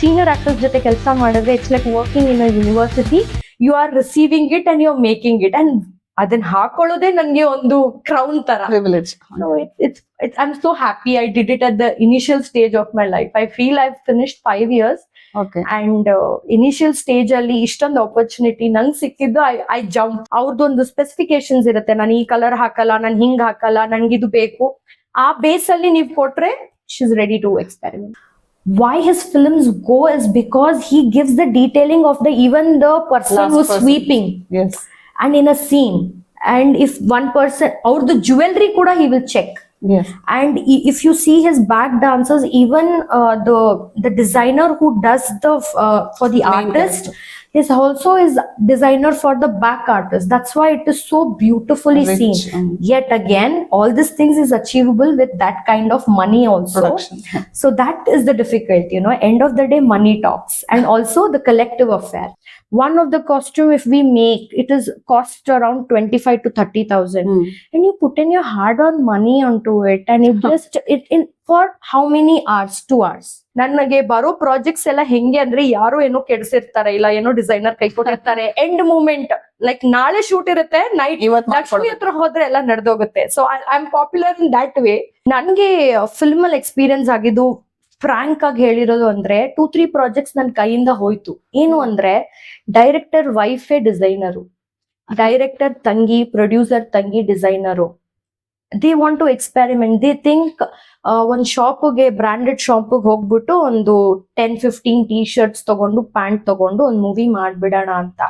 Senior actors ಜೊತೆ ಕೆಲಸ ಮಾಡಿದ್ರೆ it's like working in a university you are receiving it and you are making it and ಅದನ್ನ ಹಾಕೊಳ್ಳೋದೇ ನನಗೆ ಒಂದು ಕ್ರೌನ್ ತರ. It's it's I am so I'm I did it at it initial stage of my life I feel I five years. Okay and uh, initial ಅಲ್ಲಿ ಇಷ್ಟೊಂದು opportunity ನಂಗೆ ಸಿಕ್ಕಿದ್ದು I I jump ಅವ್ರದ್ದೊಂದು ಸ್ಪೆಸಿಫಿಕೇಶನ್ಸ್ ಇರುತ್ತೆ. ನಾನು ಈ colour ಹಾಕಲ್ಲ ನಾನು ಹಿಂಗ್ ಹಾಕಲ್ಲ ನನ್ಗಿದು ಬೇಕು. ಆ ಬೇಸ್ ಅಲ್ಲಿ ನೀವು ಕೊಟ್ರೆ she is ready to experiment why his films go is because he gives the detailing of the even the person Last who's person. sweeping. Yes. And in a scene. And if one person or the jewelry kuda he will check. Yes. And if you see his back dancers even uh, the the designer who does the uh, for the Main artist is also is designer for the back artist. That's why it is so beautifully Rich, seen. um, yet again all these things is achievable with that kind of money also. Production. so that is the difficulty you know. End of the day money talks. And also the collective affair. One of the costume if we make it is cost around 25 to 30000 Hmm. and you put in your hard-earned money onto it and it just it in for how many hours two hours ನನಗೆ ಬರೋ projects ಎಲ್ಲ ಹೆಂಗೆ ಅಂದ್ರೆ ಯಾರು ಏನೋ ಕೆಡಿಸಿರ್ತಾರೆ ಇಲ್ಲ ಏನೋ designer ಕೈ ಕೊಟ್ಟಿರ್ತಾರೆ. ಎಂಡ್ ಮೂಮೆಂಟ್ ಲೈಕ್ ನಾಳೆ ಶೂಟ್ ಇರುತ್ತೆ ನೈಟ್ ಲಕ್ಷ್ಮಿ. ಹತ್ರ ಹೋದ್ರೆ ಎಲ್ಲ ನಡೆದೋಗುತ್ತೆ. So I am popular in that way ನನ್ಗೆ ಫಿಲ್ಮ್ ಅಲ್ಲಿ ಎಕ್ಸ್ಪೀರಿಯನ್ಸ್ ಆಗಿದ್ದು ಫ್ರಾಂಕ್ ಆಗಿ ಹೇಳಿರೋದು ಅಂದ್ರೆ ಟೂ ತ್ರೀ ಪ್ರಾಜೆಕ್ಟ್ಸ್ ನನ್ನ ಕೈಯಿಂದ ಹೋಯ್ತು. ಏನು ಅಂದ್ರೆ ಡೈರೆಕ್ಟರ್ ವೈಫೇ ಡಿಸೈನರು ಡೈರೆಕ್ಟರ್ ತಂಗಿ ಪ್ರೊಡ್ಯೂಸರ್ ತಂಗಿ designer they want to experiment they think ಒಂದ್ ಶಾಪ್ಗೆ ಬ್ರಾಂಡೆಡ್ ಶಾಪ್ಗೆ ಹೋಗ್ಬಿಟ್ಟು ಒಂದು ಟೆನ್ ಫಿಫ್ಟೀನ್ ಟಿ ಶರ್ಟ್ಸ್ ತಗೊಂಡು ಪ್ಯಾಂಟ್ ತಗೊಂಡು ಒಂದು ಮೂವಿ ಮಾಡ್ಬಿಡೋಣ ಅಂತ.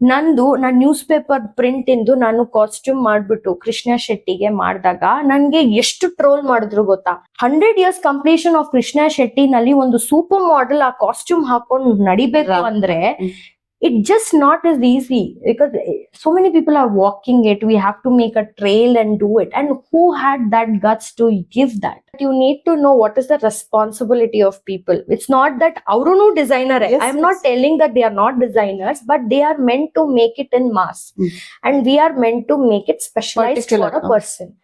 ನಂದು ನಾನು ನ್ಯೂಸ್ ಪೇಪರ್ ಪ್ರಿಂಟ್ ಇಂದು ನಾನು ಕಾಸ್ಟ್ಯೂಮ್ ಮಾಡ್ಬಿಟ್ಟು ಕೃಷ್ಣ ಶೆಟ್ಟಿಗೆ ಮಾಡಿದಾಗ ನನ್ಗೆ ಎಷ್ಟು ಟ್ರೋಲ್ ಮಾಡಿದ್ರು ಗೊತ್ತಾ? Hundred years completion of Krishna ಶೆಟ್ಟಿನಲ್ಲಿ ಒಂದು ಸೂಪರ್ ಮಾಡೆಲ್ ಆ ಕಾಸ್ಟ್ಯೂಮ್ ಹಾಕೊಂಡು ನಡಿಬೇಕು ಅಂದ್ರೆ. It just not as easy because eh, so many people are walking it. We have to make a trail and do it. And who had that guts to give that? You need to know what is the responsibility of people. It's not that aurunu designer Yes, i'm not telling that they are not designers but they are meant to make it in mass. Mm. and we are meant to make it specialized Particular, for a person